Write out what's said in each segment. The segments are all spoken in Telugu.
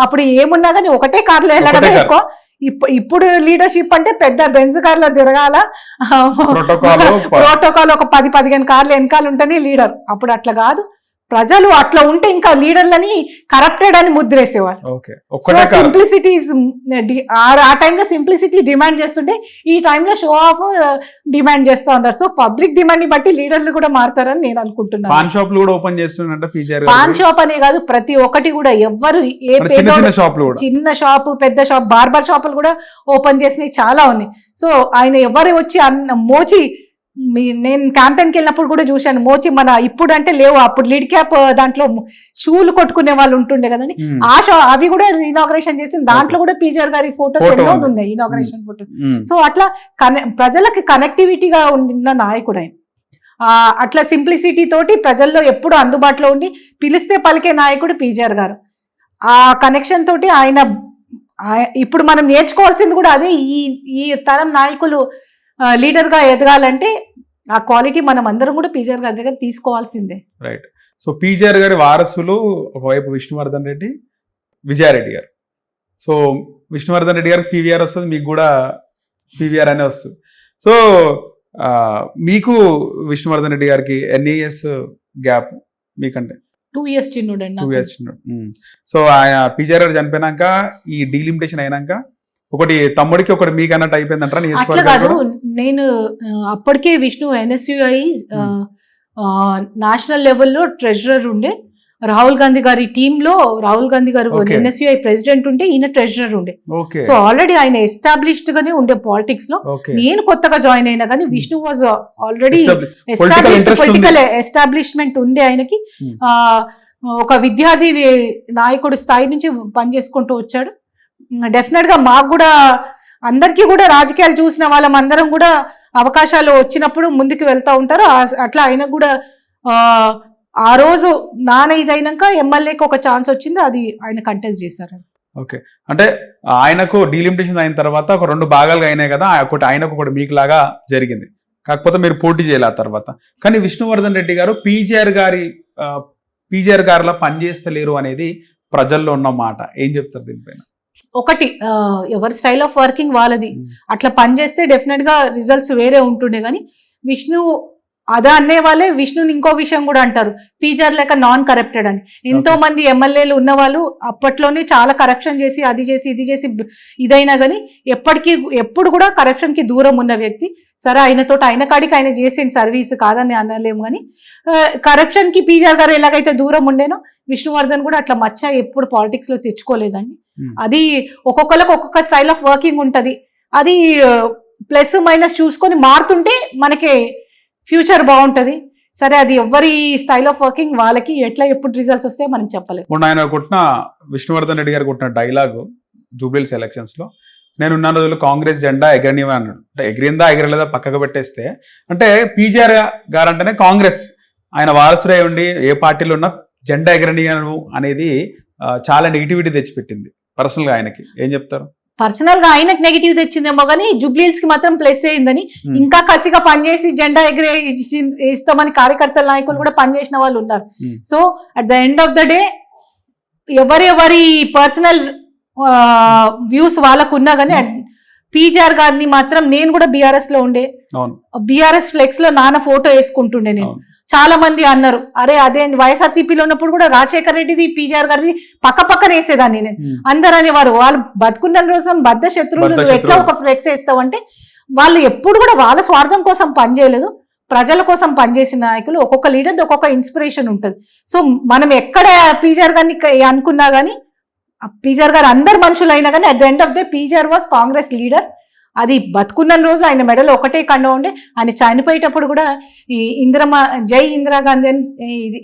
అప్పుడు ఏమున్నా కానీ ఒకటే కార్లో వెళ్ళడమే. ఎక్కువ. ఇప్పు- ఇప్పుడు లీడర్షిప్ అంటే పెద్ద బెంజ్ కార్లో తిరగాల. ప్రోటోకాల్ ప్రోటోకాల్ ఒక పది పదిహేను కార్లు వెనకాల ఉంటేనే లీడర్ అప్పుడు అట్లా కాదు. ప్రజలు అట్లా ఉంటే ఇంకా లీడర్లని కరప్టెడ్ అని ముద్రేసేవారు సింప్లిసిటీ ఆ టైంలో సింప్లిసిటీ డిమాండ్ చేస్తుంటే ఈ టైంలో షో ఆఫ్ డిమాండ్ చేస్తా ఉన్నారు. సో పబ్లిక్ డిమాండ్ని బట్టి లీడర్లు కూడా మారుతారని నేను అనుకుంటున్నాను. పాన్ షాప్లు కూడా ఓపెన్ చేస్తున్నట్ట పీజీఆర్ పాన్ షాప్ అనే కాదు ప్రతి ఒక్కటి కూడా ఎవ్వరు ఏ చిన్న షాపు పెద్ద షాప్ బార్బర్ షాపులు కూడా ఓపెన్ చేసినవి చాలా ఉన్నాయి. సో ఆయన ఎవరు వచ్చి అన్న మోచి మీ- నేను క్యాంపెయిన్కి వెళ్ళినప్పుడు కూడా చూశాను. మోచి మన ఇప్పుడు అంటే లేవు. అప్పుడు లీడ్ క్యాప్ దాంట్లో షూలు కొట్టుకునే వాళ్ళు ఉంటుండే కదండి. ఆ షా అవి కూడా ఇనాగ్రేషన్ చేసిన దాంట్లో కూడా పీజీఆర్ గారి ఫోటోస్ ఎన్నో. ఉన్నాయి. ఇనాగ్రేషన్ ఫోటోస్ సో అట్లా ప్రజలకి కనెక్టివిటీగా ఉన్న నాయకుడు ఆయన. ఆ, అట్లా సింప్లిసిటీ తోటి ప్రజల్లో ఎప్పుడు అందుబాటులో ఉండి పిలిస్తే పలికే నాయకుడు పీజీఆర్ గారు. ఆ కనెక్షన్ తోటి ఆయన ఇప్పుడు మనం నేర్చుకోవాల్సింది కూడా అదే. ఈ ఈ తరం నాయకులు ఆ, leader గా ఎదగాలంటే ఆ క్వాలిటీ మనం అందరం కూడా పీజీఆర్ గారి దగ్గర తీసుకోవాల్సిందే. రైట్ సో పీజీఆర్ గారి వారసులు ఒకవైపు విష్ణువర్ధన్ రెడ్డి విజయారెడ్డి గారు. సో విష్ణువర్ధన్ రెడ్డి గారికి పీవీఆర్ వస్తుంది మీకు కూడా పీవీఆర్ అనే వస్తుంది. సో మీకు విష్ణువర్ధన్ రెడ్డి గారికి ఎన్ని ఇయర్స్ గ్యాప్ మీకంటే? టూ ఇయర్స్ చిన్నుడు టూ ఇయర్స్ సో ఆయన పీజీఆర్ గారు చనిపోయినాక ఈ డీలిమిటేషన్ అయినాక ఒకటి తమ్ముడికి ఒకటి మీకు అన్నట్టు అయిపోయిందంటారా అట్లా కాదు. నేను అప్పటికే విష్ణు ఎన్ఎస్యుఐ నేషనల్ లెవెల్లో ట్రెజరర్ ఉండే. రాహుల్ గాంధీ గారి టీంలో రాహుల్ గాంధీ గారు. ఎన్ఎస్యుఐ ప్రెసిడెంట్ ఉంటే ఈయన ట్రెజరర్ ఉండే. సో ఆల్రెడీ ఆయన ఎస్టాబ్లిష్డ్ గానే ఉండే పాలిటిక్స్లో. నేను కొత్తగా జాయిన్ అయినా కానీ Vishnu was already established. Political establishment ఉంది ఆయనకి. ఆ, ఒక విద్యార్థి నాయకుడు స్థాయి నుంచి పనిచేసుకుంటూ వచ్చాడు. డెఫినెట్గా మాకు కూడా అందరికీ కూడా రాజకీయాలు చూసిన వాళ్ళం అందరం కూడా అవకాశాలు వచ్చినప్పుడు ముందుకు వెళ్తా ఉంటారు. అట్లా ఆయనకు కూడా ఆ, రోజు నాన్న ఇదైనాక ఎమ్మెల్యేకి ఒక ఛాన్స్ వచ్చింది. అది ఆయన కంటెస్ట్ చేశారు. ఓకే. అంటే ఆయనకు డీలిమిటేషన్ అయిన తర్వాత ఒక రెండు భాగాలుగా అయినాయి కదా ఆ ఒకటి ఆయనకు ఒకటి మీకు లాగా జరిగింది. కాకపోతే మీరు పోటీ చేయాలి ఆ తర్వాత. కానీ విష్ణువర్ధన్ రెడ్డి గారు పీజీఆర్ గారి పీజీఆర్ గారిలా పనిచేస్తలేరు అనేది ప్రజల్లో ఉన్న మాట. ఏం చెప్తారు దీనిపైన? ఒకటి ఎవరి స్టైల్ ఆఫ్ వర్కింగ్ వాళ్ళది. అట్లా పని చేస్తే డెఫినెట్గా రిజల్ట్స్ వేరే ఉంటుండే కానీ విష్ణు అదా అనే వాళ్ళే విష్ణుని ఇంకో విషయం కూడా అంటారు. పీజర్ లేక నాన్ కరప్టెడ్ అని. ఎంతో. మంది ఎమ్మెల్యేలు ఉన్న వాళ్ళు అప్పట్లోనే చాలా కరప్షన్ చేసి అది చేసి ఇది చేసి ఇదైనా కానీ ఎప్పటికీ ఎప్పుడు కూడా కరప్షన్కి దూరం ఉన్న వ్యక్తి. సరే ఆయనతో ఆయన కాడికి ఆయన చేసిన సర్వీస్ కాదని అనలేము కానీ కరప్షన్కి పీజర్ గారు ఎలాగైతే దూరం ఉండేనో విష్ణువర్ధన్ కూడా అట్లా మచ్చ ఎప్పుడు పాలిటిక్స్లో తెచ్చుకోలేదండి. అది ఒక్కొక్కరికి ఒక్కొక్క స్టైల్ ఆఫ్ వర్కింగ్ ఉంటది. అది ప్లస్ మైనస్ చూసుకొని మారుతుంటే మనకి ఫ్యూచర్ బాగుంటది. సరే అది ఎవరి స్టైల్ ఆఫ్ వర్కింగ్ వాళ్ళకి ఎట్లా ఎప్పుడు రిజల్ట్స్ వస్తాయో మనం చెప్పలేము మొన్న ఆయన కొట్టిన విష్ణువర్ధన్ రెడ్డి గారు కొట్టిన డైలాగు జూబ్లీల్స్ ఎలక్షన్స్లో నేను ఉన్న రోజులు కాంగ్రెస్ జెండా ఎగరనివా అన్నాడు. అంటే ఎగిరిందా ఎగరలేదా పక్కకు పెట్టేస్తే అంటే పీజీఆర్ గారు అంటేనే కాంగ్రెస్. ఆయన వారసుడై ఉండి ఏ పార్టీలో ఉన్నా జెండా ఎగరనియను అనేది చాలా నెగిటివిటీ తెచ్చిపెట్టింది. పర్సనల్గా ఆయనకి ఏం చెప్తారు? పర్సనల్గా ఆయనకు నెగిటివ్ తెచ్చిందేమో కానీ జుబ్లీల్స్కి మాత్రం ప్లస్ అయిందని. ఇంకా కసిగా పనిచేసి జెండా ఎగిరే ఇస్తామని కార్యకర్తల నాయకులు కూడా పనిచేసిన వాళ్ళు ఉన్నారు. So at the end of the day ఎవరి ఎవరి పర్సనల్ వ్యూస్ వాళ్ళకు ఉన్నా కానీ పీజీఆర్ గారిని మాత్రం నేను కూడా బీఆర్ఎస్లో ఉండే బీఆర్ఎస్ ఫ్లెక్స్లో నాన్న ఫోటో వేసుకుంటుండే నేను. చాలా మంది అన్నారు అరే అదే వైఎస్ఆర్సీపీలో ఉన్నప్పుడు కూడా రాజశేఖర్ రెడ్డిది పీజీఆర్ గారిది పక్క పక్కన వేసేదాన్ని నేను. అందరు అనేవారు వాళ్ళు బతుకున్న రోజు బద్ద శత్రువులు ఎట్లా. ఒక ఫ్లెక్స్ వేస్తావు అంటే వాళ్ళు ఎప్పుడు కూడా వాళ్ళ స్వార్థం కోసం పనిచేయలేదు ప్రజల కోసం పనిచేసిన నాయకులు ఒక్కొక్క లీడర్ ఒక్కొక్క ఇన్స్పిరేషన్ ఉంటుంది సో మనం ఎక్కడ పీజీఆర్ గారిని అనుకున్నా గానీ పీజీఆర్ గారు అందరు మనుషులు అయినా కానీ at the end of the PGR was Congress leader అది బతుకున్న రోజు ఆయన మెడలో ఒకటే కండ ఉండే ఆయన చనిపోయేటప్పుడు కూడా ఈ ఇందిరమ్మ జై ఇందిరాగాంధీ అని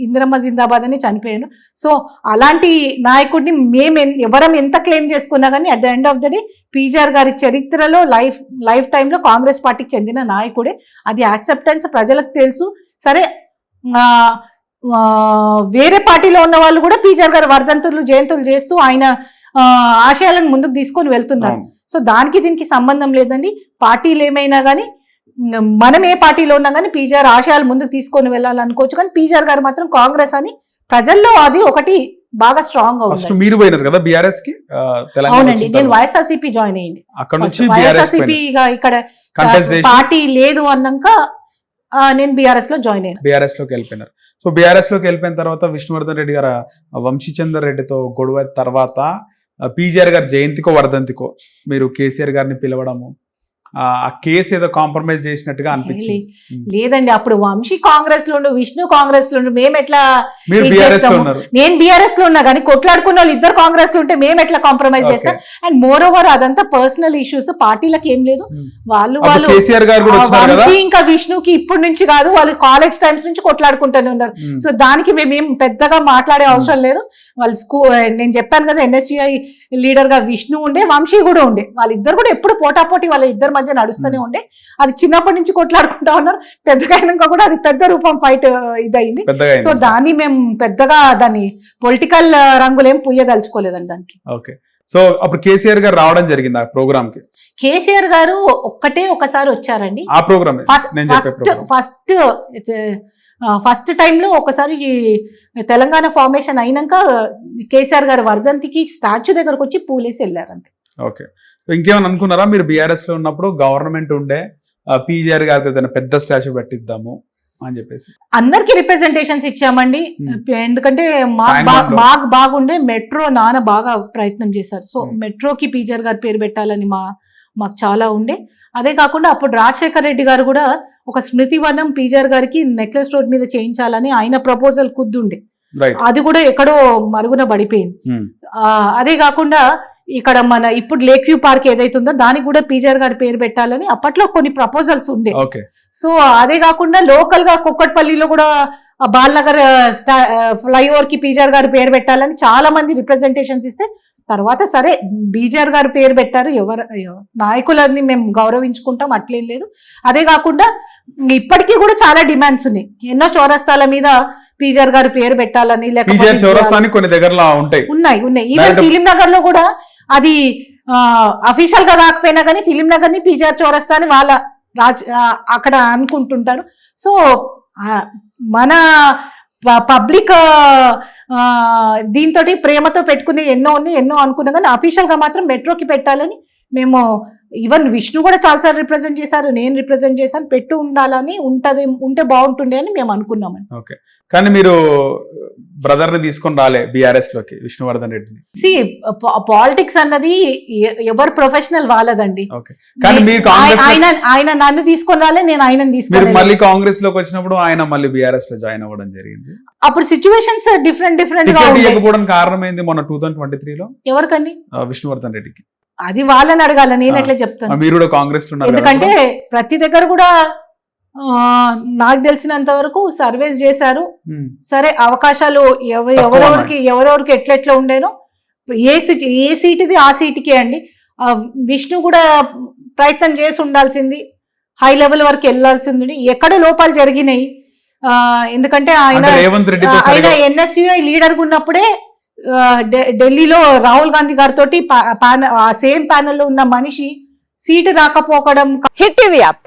ఇందిరమ్మ జిందాబాద్ అని చనిపోయాను. సో అలాంటి నాయకుడిని మేము ఎవరం ఎంత క్లెయిమ్ చేసుకున్నా కానీ at the end of the day PGR గారి చరిత్రలో లైఫ్ లైఫ్ టైంలో కాంగ్రెస్ పార్టీకి చెందిన నాయకుడే. అది యాక్సెప్టెన్స్ ప్రజలకు తెలుసు. సరే వేరే పార్టీలో ఉన్న వాళ్ళు కూడా పీజీఆర్ గారు వర్ధంతులు జయంతులు చేస్తూ ఆయన ఆశయాలను ముందుకు తీసుకొని వెళ్తున్నారు. సో దానికి దీనికి సంబంధం లేదండి. పార్టీలు ఏమైనా కానీ మనం ఏ పార్టీలో ఉన్నా కానీ పీజీఆర్ ఆశయాలు ముందుకు తీసుకొని వెళ్ళాలనుకోవచ్చు కానీ పీజీఆర్ గారు మాత్రం కాంగ్రెస్ అని ప్రజల్లో అది ఒకటి బాగా స్ట్రాంగ్ ఉంది మీరు పోయినారు కదా బీఆర్ఎస్కి అవునండి. నేను. వైఎస్ఆర్సీపీ జాయిన్ అయ్యింది. అక్కడ నుంచి వైఎస్ఆర్సీపీ ఇక్కడ పార్టీ లేదు అన్నాక నేను బీఆర్ఎస్లో జాయిన్ అయ్యాను. బీఆర్ఎస్లోకి వెళ్ళిపోయినారు. సో బీఆర్ఎస్లోకి వెళ్ళిపోయిన తర్వాత విష్ణువర్ధన్ రెడ్డి గారు వంశీచందర్ రెడ్డితో గొడవ తర్వాత పీజీఆర్ గారి జయంతికో వర్ధంతికో మీరు కేసీఆర్ గారిని పిలవడము ఆ కేసు ఏదో కాంప్రమైజ్ చేసినట్టుగా అనిపించింది. లేదండి అప్పుడు వంశీ కాంగ్రెస్లో ఉండు విష్ణు కాంగ్రెస్లో ఉండు మేము ఎట్లా నేను బీఆర్ఎస్లో ఉన్నా కానీ కొట్లాడుకున్న వాళ్ళు ఇద్దరు కాంగ్రెస్లో ఉంటే మేము ఎట్లా కాంప్రమైజ్. చేస్తాం? అండ్ మోర్ ఓవర్ అదంతా పర్సనల్ ఇష్యూస్ పార్టీలకు ఏం లేదు. వాళ్ళు వాళ్ళు వంశీ ఇంకా విష్ణుకి ఇప్పటి నుంచి కాదు వాళ్ళు కాలేజ్ టైమ్స్ నుంచి కొట్లాడుకుంటూనే ఉన్నారు. సో దానికి మేమేం పెద్దగా మాట్లాడే అవసరం లేదు. వాళ్ళు స్కూల్ నేను చెప్పాను కదా ఎన్ఎస్యుఐ లీడర్గా విష్ణు ఉండే వంశీ కూడా ఉండే. వాళ్ళిద్దరు కూడా ఎప్పుడు పోటాపోటీ వాళ్ళ ఇద్దరి మధ్య నడుస్తూనే ఉండే. అది చిన్నప్పటి నుంచి కొట్లాడుకుంటా ఉన్నారు. పెద్దగా అయినాక కూడా అది పెద్ద రూపం ఫైట్ ఇదయింది సో. దాన్ని మేము పెద్దగా దాన్ని పొలిటికల్ రంగులేం పుయ్యదలుచుకోలేదండి దానికి. ఓకే. సో అప్పుడు కేసీఆర్ గారు రావడం జరిగింది ఆ ప్రోగ్రామ్కి కేసీఆర్ గారు ఒక్కటే ఒకసారి వచ్చారండి. ఆ ప్రోగ్రామ్. ఫస్ట్ ఫస్ట్ ఫస్ట్ టైంలో ఒకసారి తెలంగాణ ఫార్మేషన్ అయినాక కేసీఆర్ గారు వర్ధంతికి స్టాచ్యూ దగ్గరకు వచ్చి పూలేసి వెళ్ళారు అంతే ఓకే. ఇంకేమైనా అనుకున్నారా? మీరు బీఆర్ఎస్లో ఉన్నప్పుడు గవర్నమెంట్ ఉండే పీజీఆర్ గారికి ఏదైనా పెద్ద స్టాచ్యూ పెట్టిద్దాము అని చెప్పేసి. అందరికి రిప్రజెంటేషన్స్ ఇచ్చామండి. ఎందుకంటే మాకు బాగుండే మెట్రో నాన్న బాగా ప్రయత్నం చేశారు. సో. మెట్రోకి పీజర్ గారు పేరు పెట్టాలని మా మాకు చాలా ఉండే. అదే కాకుండా అప్పుడు రాజశేఖర్ రెడ్డి గారు కూడా ఒక స్మృతి వనం పీజర్ గారికి నెక్లెస్ రోడ్ మీద చేయించాలని ఆయన ప్రపోజల్ కుద్దుండే. అది కూడా ఎక్కడో మరుగున పడిపోయింది. అదే కాకుండా ఇక్కడ మన ఇప్పుడు లేక్ వ్యూ పార్క్ ఏదైతుందో దానికి కూడా పీజర్ గారి పేరు పెట్టాలని అప్పట్లో కొన్ని ప్రపోజల్స్ ఉండే. సో అదే కాకుండా లోకల్గా కుక్కట్పల్లిలో కూడా బాల్నగర్ ఫ్లైఓవర్కి పీజర్ గారి పేరు పెట్టాలని చాలా మంది రిప్రజెంటేషన్స్ ఇస్తే తర్వాత సరే బీజర్ గారు పేరు పెట్టారు. ఎవరు ఎవ- నాయకులని మేము గౌరవించుకుంటాం అట్లేం లేదు. అదే కాకుండా ఇప్పటికీ కూడా చాలా డిమాండ్స్ ఉన్నాయి. ఎన్నో చౌరస్తాల మీద పీజర్ గారి పేరు పెట్టాలని లేకపోతే చౌరస్తాని కొన్ని దగ్గరలో ఉంటాయి. ఉన్నాయి ఉన్నాయి. ఈవెన్ ఫిలిం నగర్లో కూడా అది అఫీషియల్గా కాకపోయినా కానీ ఫిలింలో కానీ పీజార్ చౌరస్తా అని వాళ్ళ రాజ్ అక్కడ అనుకుంటుంటారు. సో మన పబ్లిక్ దీంతో ప్రేమతో పెట్టుకునే ఎన్నో ఉన్నాయి ఎన్నో అనుకున్నా కానీ అఫీషియల్గా మాత్రం మెట్రోకి పెట్టాలని మేము ఈవెన్ విష్ణు కూడా చాలాసార్లు రిప్రజెంట్ చేశారు నేను రిప్రజెంట్ చేశాను పెట్టు ఉండాలని ఉంటది ఉంటే బాగుంటుండే అని మేము అనుకున్నాము ఓకే. కానీ మీరు బ్రదర్ని తీసుకొని రాలే బీఆర్ఎస్లోకి విష్ణువర్ధన్ రెడ్డిని. సి పాలిటిక్స్ అన్నది ఎవరు ప్రొఫెషనల్ వాళ్ళదండి. ఓకే. కానీ మీరు కాంగ్రెస్ లో- ఆయన ఆయన నన్ను తీసుకొని రాలే నేను ఆయనను మీరు తీసుకొని మళ్ళీ కాంగ్రెస్లోకి వచ్చినప్పుడు ఆయన మళ్ళీ బీఆర్ఎస్లో జాయిన్ అవ్వడం జరిగింది. అప్పుడు సిచ్యువేషన్స్ డిఫరెంట్ డిఫరెంట్గా కారణం ఏంది మొన్న టూ థౌసండ్ ట్వంటీ త్రీలో? ఎవరికండి? విష్ణువర్ధన్ రెడ్డికి. అది వాళ్ళని అడగాల నేను. ఎట్లా చెప్తాను? మీరు కూడా కాంగ్రెస్లో ఉన్నారు ఎందుకంటే ప్రతి దగ్గర కూడా నాకు తెలిసినంత వరకు సర్వేస్ చేశారు. సరే అవకాశాలు ఎవరెవరికి ఎవరెవరికి ఎట్లెట్లా ఉండేనో ఏ సీట్ ఏ సీటుది ఆ సీటుకే అండి. విష్ణు కూడా ప్రయత్నం చేసి ఉండాల్సింది. హై లెవెల్ వరకు వెళ్ళాల్సింది. ఎక్కడ లోపాలు జరిగినాయి. ఎందుకంటే ఆయన ఆయన సరిగా ఎన్ఎస్యుఐ లీడర్ ఉన్నప్పుడే ఢిల్లీలో రాహుల్ గాంధీ గారితో ఆ సేమ్ ప్యానెల్లో ఉన్న మనిషి సీటు రాకపోకడం హిట్ టీవీ యాప్.